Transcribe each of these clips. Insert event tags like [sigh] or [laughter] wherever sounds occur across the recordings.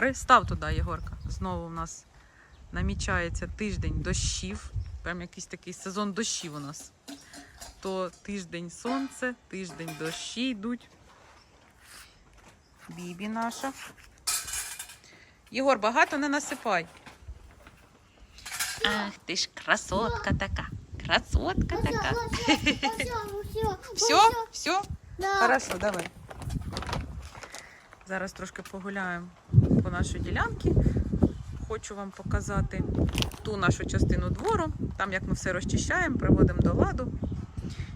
хмари. Став туди, Єгорка. Знову у нас намічається тиждень дощів. Прям якийсь такий сезон дощів у нас. То тиждень сонце, тиждень дощі йдуть. Бібі наша. Єгор, багато не насипай. Ах, ти ж красотка така. Красотка така. Все? [laughs] Все? Хорошо, давай. Зараз трошки погуляємо по нашій ділянці. Хочу вам показати ту нашу частину двору, там як ми все розчищаємо, приводимо до ладу.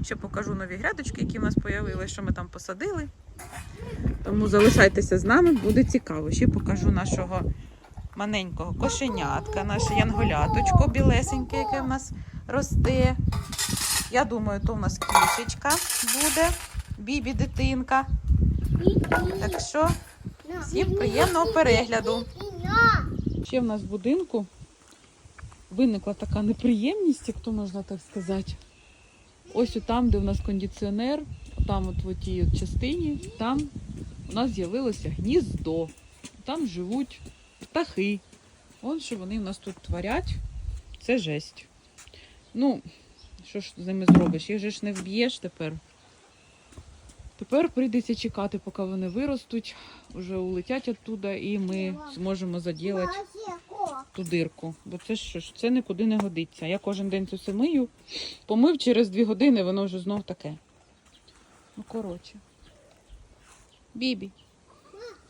Ще покажу нові грядочки, які в нас з'явилися, що ми там посадили. Тому залишайтеся з нами, буде цікаво. Ще покажу нашого маленького кошенятка, наше янголяточко білесеньке, яке в нас росте. Я думаю, то в нас кішечка буде, бібі дитинка. Так що всім приємного перегляду. Ще в нас в будинку виникла така неприємність, як то можна так сказати. Ось там, де в нас кондиціонер, там от в тій от частині, там у нас з'явилося гніздо. Там живуть птахи. Ось що вони в нас тут творять. Це жесть. Ну, що ж з ними зробиш? Їх же ж не вб'єш тепер. Тепер прийдеться чекати, поки вони виростуть, вже улетять оттуда, і ми зможемо заділати ту дирку. Бо це що ж, це нікуди не годиться. Я кожен день це все мию. Помив через дві години, воно вже знов таке. Ну, коротше. Бібі,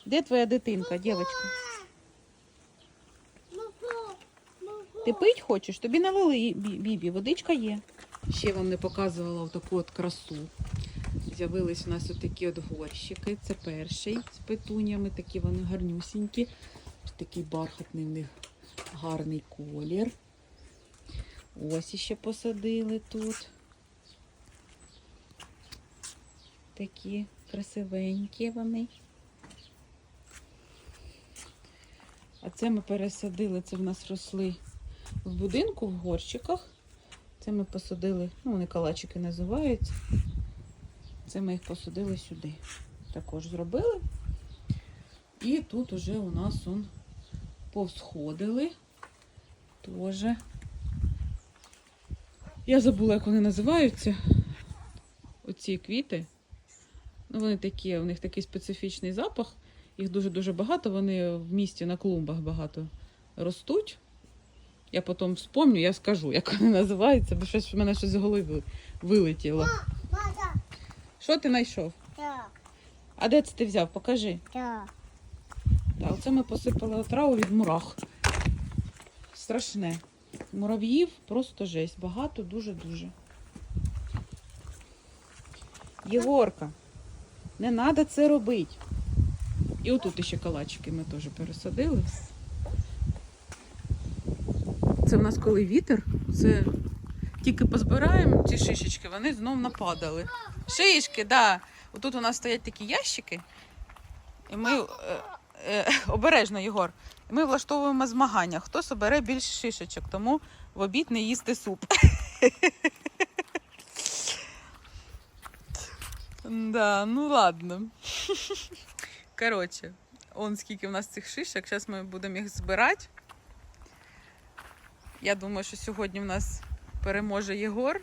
де твоя дитинка, дівчинка? Ти пить хочеш? Тобі налили Бібі, водичка є. Ще вам не показувала таку от красу. З'явились у нас отакі от горщики. Це перший з петунями, такі вони гарнюсінькі. Такий бархатний в них гарний колір. Ось іще посадили тут. Такі красивенькі вони. А це ми пересадили, це в нас росли в будинку в горщиках. Це ми посадили, ну вони калачики називаються. Це ми їх посадили сюди. Також зробили. І тут уже у нас он повсходили. Тоже. Я забула, як вони називаються. Оці квіти. Ну, вони такі, у них такий специфічний запах. Їх дуже-дуже багато, вони в місті на клумбах багато ростуть. Я потім вспомню, я скажу, як вони називаються, бо щось в мене щось з голови вилетіло. Що ти знайшов? А де це ти взяв? Покажи. Так, оце ми посипали отраву від мурах. Страшне. Мурав'їв просто жесть. Багато, дуже-дуже. Єгорка, не треба це робити. І отут ще калачики ми теж пересадили. Це в нас коли вітер, це тільки позбираємо ці шишечки, вони знов нападали. Шишки, да. Отут у нас стоять такі ящики, і ми е, е, [laughs] обережно, Єгор. І ми влаштовуємо змагання. Хто собере більше шишечок, тому в обід не їсти суп. [laughs] Да, ну ладно. [laughs] Коротше, он скільки в нас цих шишок. Зараз ми будемо їх збирати. Я думаю, що сьогодні в нас переможе Єгор.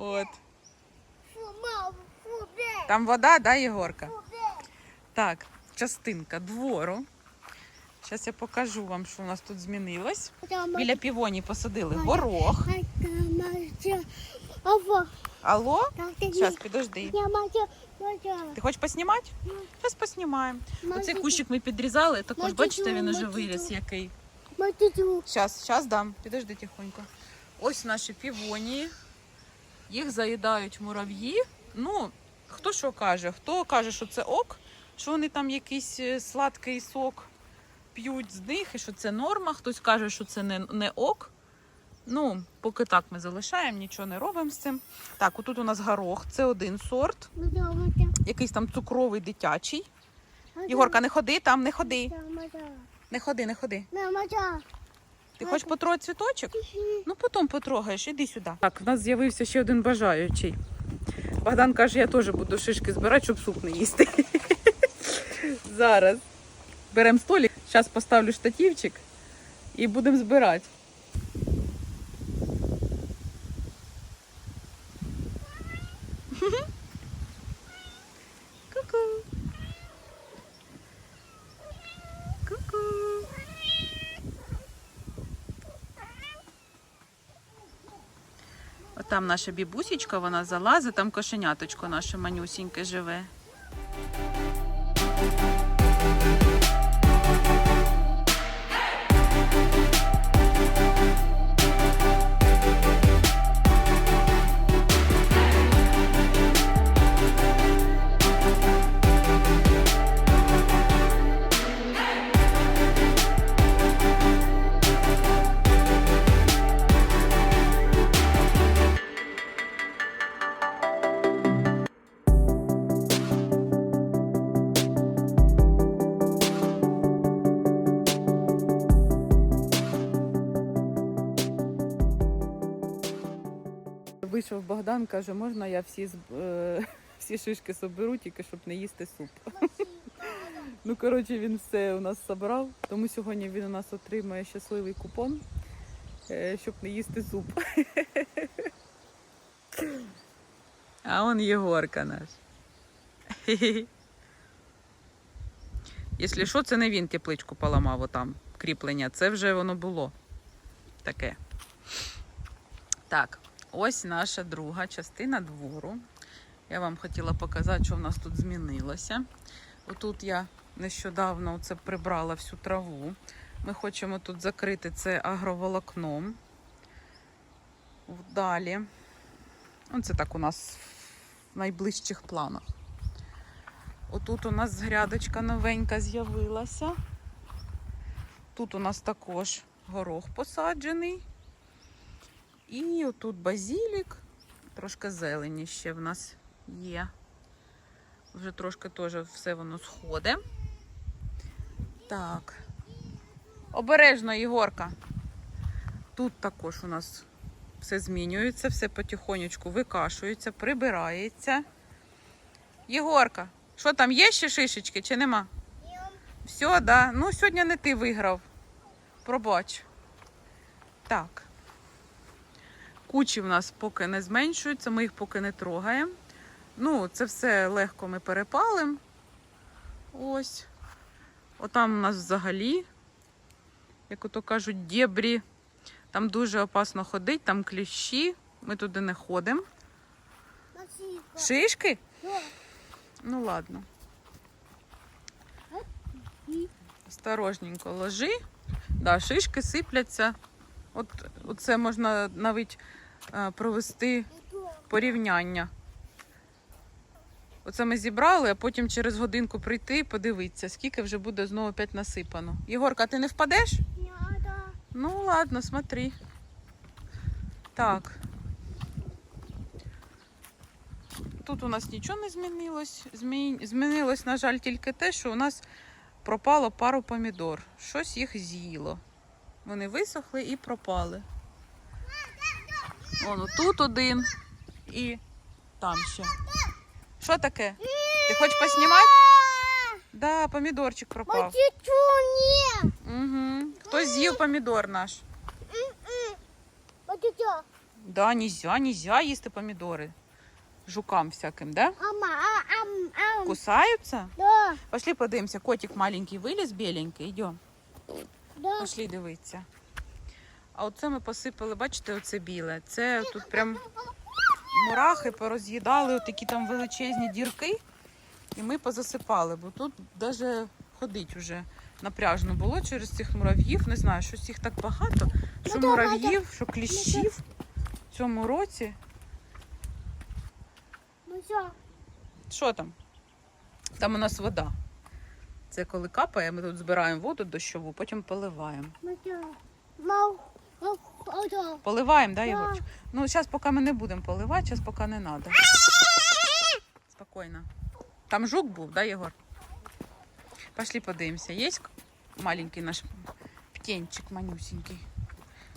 От. Там вода, да, Єгорка? Так, частинка двору. Зараз я покажу вам, що у нас тут змінилось. Біля півоні посадили горох. Алло? Зараз, підожди. Ти хочеш поснімати? Зараз поснімаємо. Оцей кущик ми підрізали, також бачите, він уже виріс який. Зараз, зараз дам. Підожди тихонько. Ось наші півонії. Їх заїдають мурав'ї. Ну, хто що каже? Хто каже, що це ок, що вони там якийсь е, сладкий сок п'ють з них і що це норма. Хтось каже, що це не, не ок. Ну, поки так ми залишаємо, нічого не робимо з цим. Так, отут у нас горох, це один сорт, якийсь там цукровий дитячий. Єгорка, не ходи там, не ходи. Не ходи, не ходи. Ти хочеш потрогати цвіточок? Ну, потім потрогаєш, іди сюди. Так, в нас з'явився ще один бажаючий. Богдан каже, я теж буду шишки збирати, щоб суп не їсти. [laughs] Зараз. Беремо столик, зараз поставлю штативчик і будемо збирати. Отам наша бібусічка, вона залазить, там кошеняточко наше манюсіньке живе. Вийшов Богдан, каже, можна я всі, е, [laughs] всі шишки соберу, тільки щоб не їсти суп. [laughs] Ну, коротше, він все у нас забрав, тому сьогодні він у нас отримає щасливий купон, е, щоб не їсти суп. [laughs] А он Єгорка наш. Якщо що, це не він тепличку поламав отам кріплення, це вже воно було таке. Так, ось наша друга частина двору. Я вам хотіла показати, що в нас тут змінилося. Отут я нещодавно це прибрала всю траву. Ми хочемо тут закрити це агроволокном. Далі. Оце так у нас в найближчих планах. Отут у нас грядочка новенька з'явилася. Тут у нас також горох посаджений. І отут базілік, трошки зелені ще в нас є. Вже трошки теж все воно сходить. Так. Обережно, Єгорка. Тут також у нас все змінюється, все потихонечку викашується, прибирається. Єгорка, що там є ще шишечки чи нема? Все, да. Ну, сьогодні не ти виграв. Пробач. Так. Кучі в нас поки не зменшуються, ми їх поки не трогаємо. Ну, це все легко ми перепалимо. Ось. Отам у нас взагалі, як ото кажуть, дєбрі. Там дуже опасно ходити, там кліщі. Ми туди не ходимо. Шишки? Ну ладно. Осторожненько ложи. Да, шишки сипляться. От це можна навіть провести порівняння. Оце ми зібрали, а потім через годинку прийти і подивитися, скільки вже буде знову опять насипано. Єгорка, ти не впадеш? Ну ладно, смотри. Так. Тут у нас нічого не змінилось. Змінилось, на жаль, тільки те, що у нас пропало пару помідор. Щось їх з'їло. Вони висохли і пропали. Вон тут один і там ще. Що таке? Ти хочеш поснімати? Да, помідорчик пропав. Угу. Хтось з'їв помідор наш. Да, нельзя, нельзя їсти помідори. Жукам всяким, да? Кусаються? Пошли подивимося. Котик маленький виліз, біленький. Йдемо. Пошли дивитися. А оце ми посипали, бачите, оце біле. Це тут прям мурахи пороз'їдали такі там величезні дірки. І ми позасипали, бо тут навіть ходить уже напряжно було через цих мурав'їв. Не знаю, щось їх так багато, що Ну, мурав'їв, що кліщів в цьому році. Що там? Там у нас вода. Це коли капає, ми тут збираємо воду дощову, потім поливаємо. Поливаємо, да. Єгорчик? Ну, зараз поки ми не будемо поливати, зараз поки не треба. Спокійно. Там жук був, да, Єгор? Пошли подивимося. Є маленький наш птенчик манюсенький.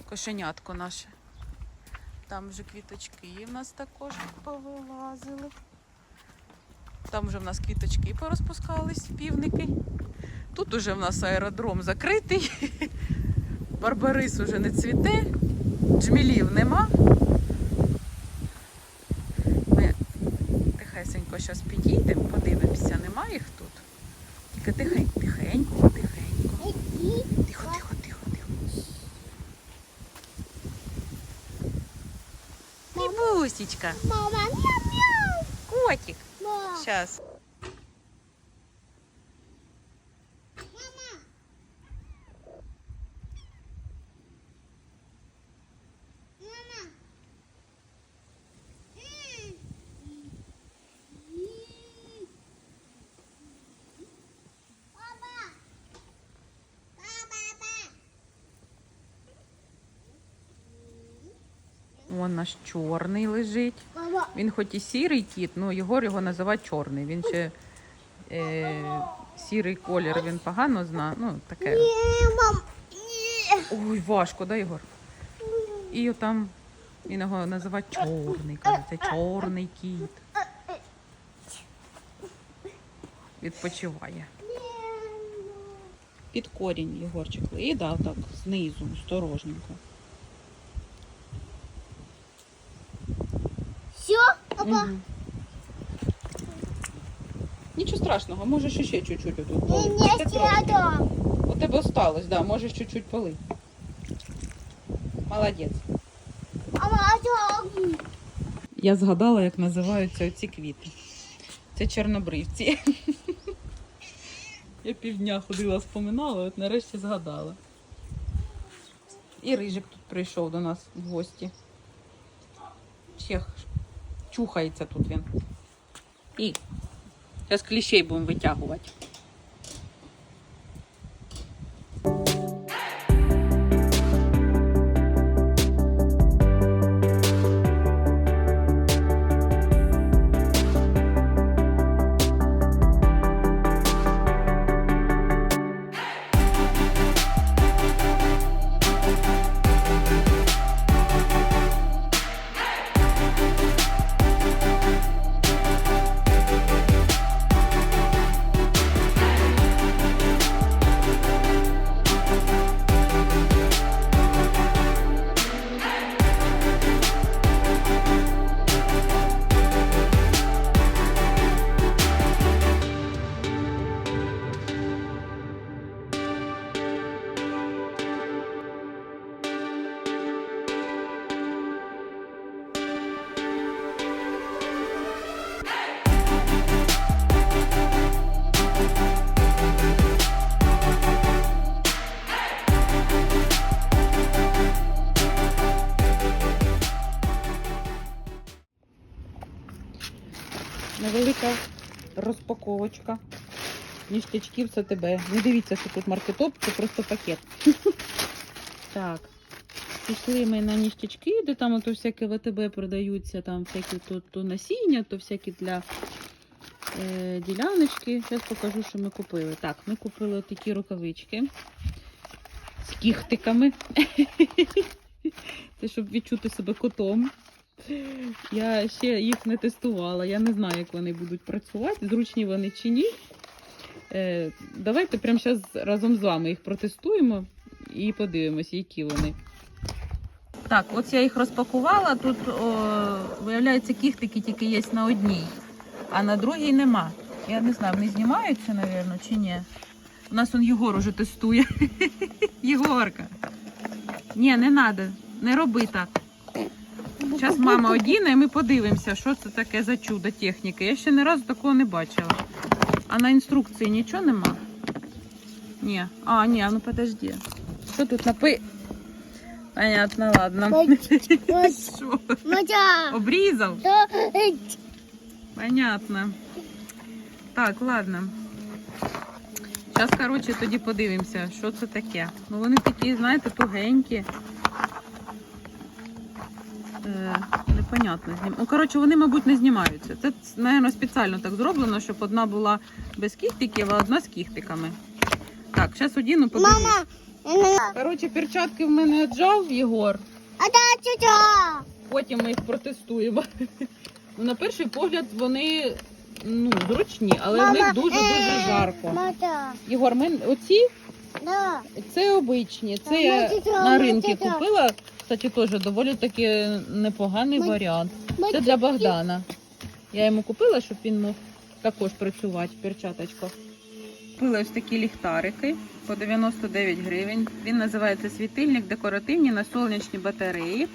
Кошенятко наше. Там вже квіточки в нас також повилазили. Там вже в нас квіточки порозпускались, півники. Тут уже в нас аеродром закритий. Барбарис уже не цвіте, джмілів нема. Ми тихесенько зараз підійдемо, подивимося, нема їх тут. Тільки тихенько, тихенько, тихенько. Тихо, тихо, тихо, тихо. Бібусечка, Мама, мяу-мяу. котик. Мама. Наш чорний лежить. Він хоч і сірий кіт, але Єгор його називає чорний. Він ще е, сірий колір він погано знає. Ну, таке. Ой, важко, да, Єгор? І там він його називає чорний. Каже, це чорний кіт. Відпочиває. Під корінь Єгорчик. І да, так, знизу, осторожненько. Папа. Мгм. Нічого страшного, можеш ще чуть-чуть отут Не, полити. Це трошки. сяду. У тебе осталось, да, можеш чуть-чуть полити. Молодець. Сяду. Я згадала, як називаються оці квіти. Це чорнобривці. [laughs] Я півдня ходила, споминала, от нарешті згадала. І рижик тут прийшов до нас в гості. Ще х- чухається тут він. І зараз кліщей будемо витягувати. Розпаковочка. Ніштячків це тебе. Не дивіться, що тут маркетоп, це просто пакет. [laughs] Так. Пішли ми на ніштячки, де там ото всяке ВТБ продаються, там всякі то, то насіння, то всякі для е, діляночки. Зараз покажу, що ми купили. Так, ми купили такі рукавички з кіхтиками. [laughs] Це щоб відчути себе котом. Я ще їх не тестувала, я не знаю, як вони будуть працювати, зручні вони чи ні. Е, давайте прямо зараз разом з вами їх протестуємо і подивимось, які вони. Так, от я їх розпакувала. Тут о, виявляється, кіхтики тільки є на одній, а на другій нема. Я не знаю, вони знімаються, мабуть, чи ні. У нас он Єгор уже тестує. [laughs] Єгорка. Ні, не треба, не роби так. Зараз мама одіне, і ми подивимося, що це таке за чудо техніки. Я ще ні разу такого не бачила. А на інструкції нічого нема? Ні. А, ні, ну подожди. Що тут напи... Понятно, ладно. [laughs] Що? Обрізав? Понятно. Так, ладно. Зараз, коротше, тоді подивимося, що це таке. Ну вони такі, знаєте, тугенькі. Е, непонятно. Знім... Ну, коротше, вони, мабуть, не знімаються. Це, мабуть, спеціально так зроблено, щоб одна була без кіхтиків, а одна з кіхтиками. Так, зараз одіну, подивлюсь. Мама. Коротше, перчатки в мене отжав Єгор. да, тетя. Потім ми їх протестуємо. Ну, на перший погляд вони ну, зручні, але в них дуже-дуже е, жарко. Єгор, ми оці Да. це обичні. Це я на ринку купила. Кстати, теж доволі таки непоганий варіант. Це для Богдана. Я йому купила, щоб він мог також працювати, перчаточко. Купила ось такі ліхтарики по 99 гривень. Він називається світильник, декоративні на сонячні батареї.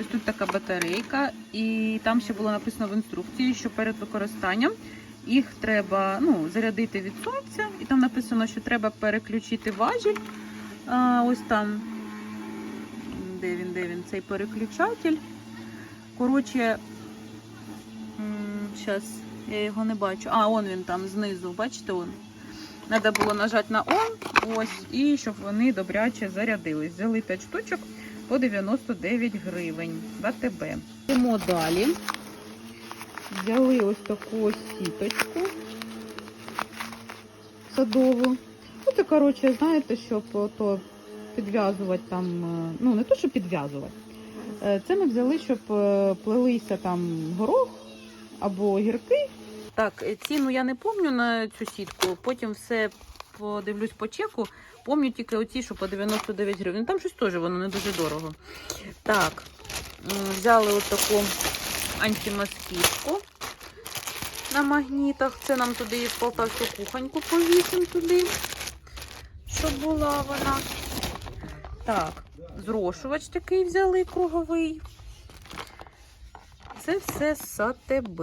Ось тут така батарейка, і там ще було написано в інструкції, що перед використанням їх треба ну, зарядити від сонця, і там написано, що треба переключити важіль. А, ось там, де він, де він, цей переключатель. Коротше, зараз я його не бачу. А, он він там знизу, бачите, он. Треба було нажати на он, ось, і щоб вони добряче зарядились. Взяли 5 штучок по 99 гривень в АТБ. Йдемо далі. Взяли ось таку сіточку садову. Ну, це, коротше, знаєте, щоб то підв'язувати там, е, ну не то, що підв'язувати. Е, Це ми взяли, щоб е, плелися там горох або гірки. Так, ціну я не пам'ятаю на цю сітку, потім все подивлюсь по чеку. Пам'ятаю тільки оці, що по 99 гривень. Там щось теж воно не дуже дорого. Так, взяли отаку антимоскітку на магнітах. Це нам туди і полтавську кухоньку повісимо туди, щоб була вона. Так, зрошувач такий взяли круговий. Це все з АТБ.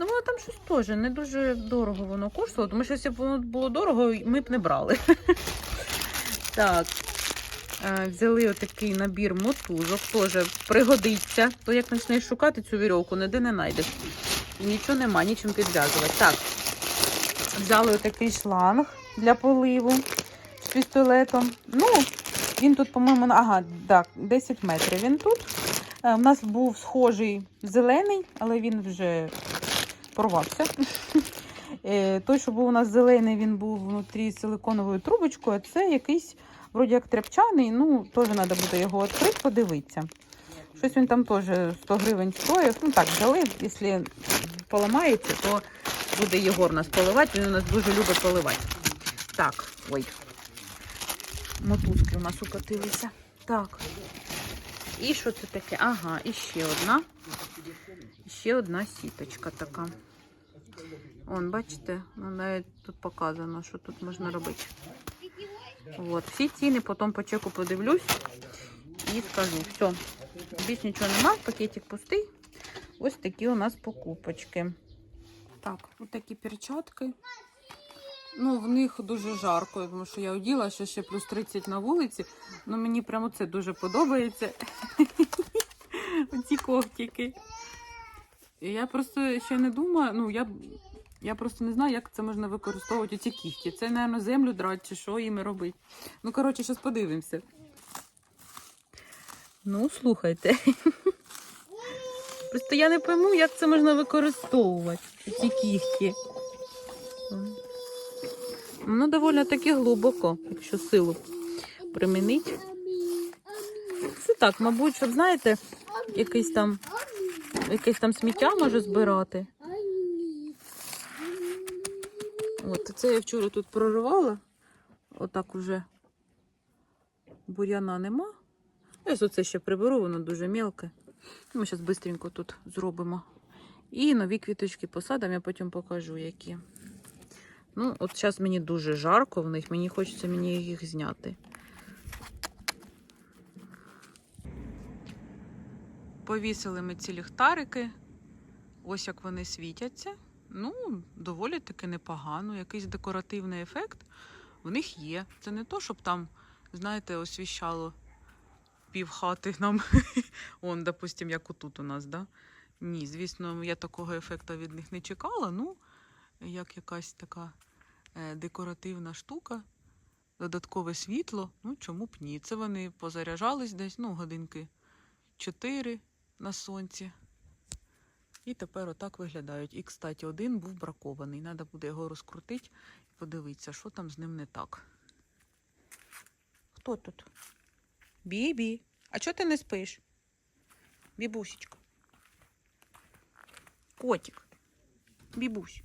Ну, воно там щось теж не дуже дорого воно коштувало, тому що якщо б воно було дорого, ми б не брали. [laughs] Так. Е, Взяли отакий набір мотузок, теж пригодиться. То як почнеш шукати цю вірьовку, ніде не знайдеш. Нічого нема, нічим підв'язувати. Так. Взяли отакий шланг для поливу з пістолетом. Ну, він тут, по-моєму, ага, так, 10 метрів він тут. Е, У нас був схожий зелений, але він вже порвався. [laughs] Е, Той, що був у нас зелений, він був внутрі силиконовою трубочкою, а це якийсь, вроді як тряпчаний, ну, теж треба буде його відкрити, подивитися. Щось він там теж 100 гривень стоїв. Ну так, взяли, якщо поламається, то буде Єгор нас поливати, він у нас дуже любить поливати. Так, ой. Мотузки у нас укотилися. Так. І що це таке? Ага, і ще одна. Ще одна сіточка така. Вон, бачите, навіть тут показано, що тут можна робити. От, всі ціни потім по чеку подивлюсь і скажу. Все, більш нічого нема, пакетик пустий. Ось такі у нас покупочки. Так, такі перчатки. Ну, в них дуже жарко, тому що я оділа, що ще плюс 30 на вулиці. Ну, мені прямо це дуже подобається. [laughs] Оці когтики. І я просто ще не думаю, ну я, я просто не знаю, як це можна використовувати ці кігті. Це, мабуть, землю драть чи що їми робити. Ну, коротше, зараз подивимося. Ну, слухайте. Просто я не пойму, як це можна використовувати, ці кігті. Ну, доволі таки глибоко, якщо силу примінить. Це так, мабуть, щоб, знаєте, якийсь там, якесь там сміття може збирати. От, це я вчора тут проривала. Отак уже бур'яна нема. Ось оце ще приберу, воно дуже мелке. Ми зараз швидко тут зробимо. І нові квіточки посадимо, я потім покажу, які. Ну, от зараз мені дуже жарко в них, мені хочеться мені їх зняти. Повісили ми ці ліхтарики. Ось як вони світяться. Ну, доволі таки непогано. Якийсь декоративний ефект в них є. Це не то, щоб там, знаєте, освіщало пів хати нам. [laughs] Он, допустим, як отут у нас, да? Ні, звісно, я такого ефекту від них не чекала. Ну, як якась така е, декоративна штука, додаткове світло. Ну, чому б ні? Це вони позаряджались десь, ну, годинки 4 на сонці. І тепер отак виглядають. І, кстати, один був бракований. Треба буде його розкрутити і подивитися, що там з ним не так. Хто тут? Бібі. А чого ти не спиш? Бібусечка. Котик. Бібусь.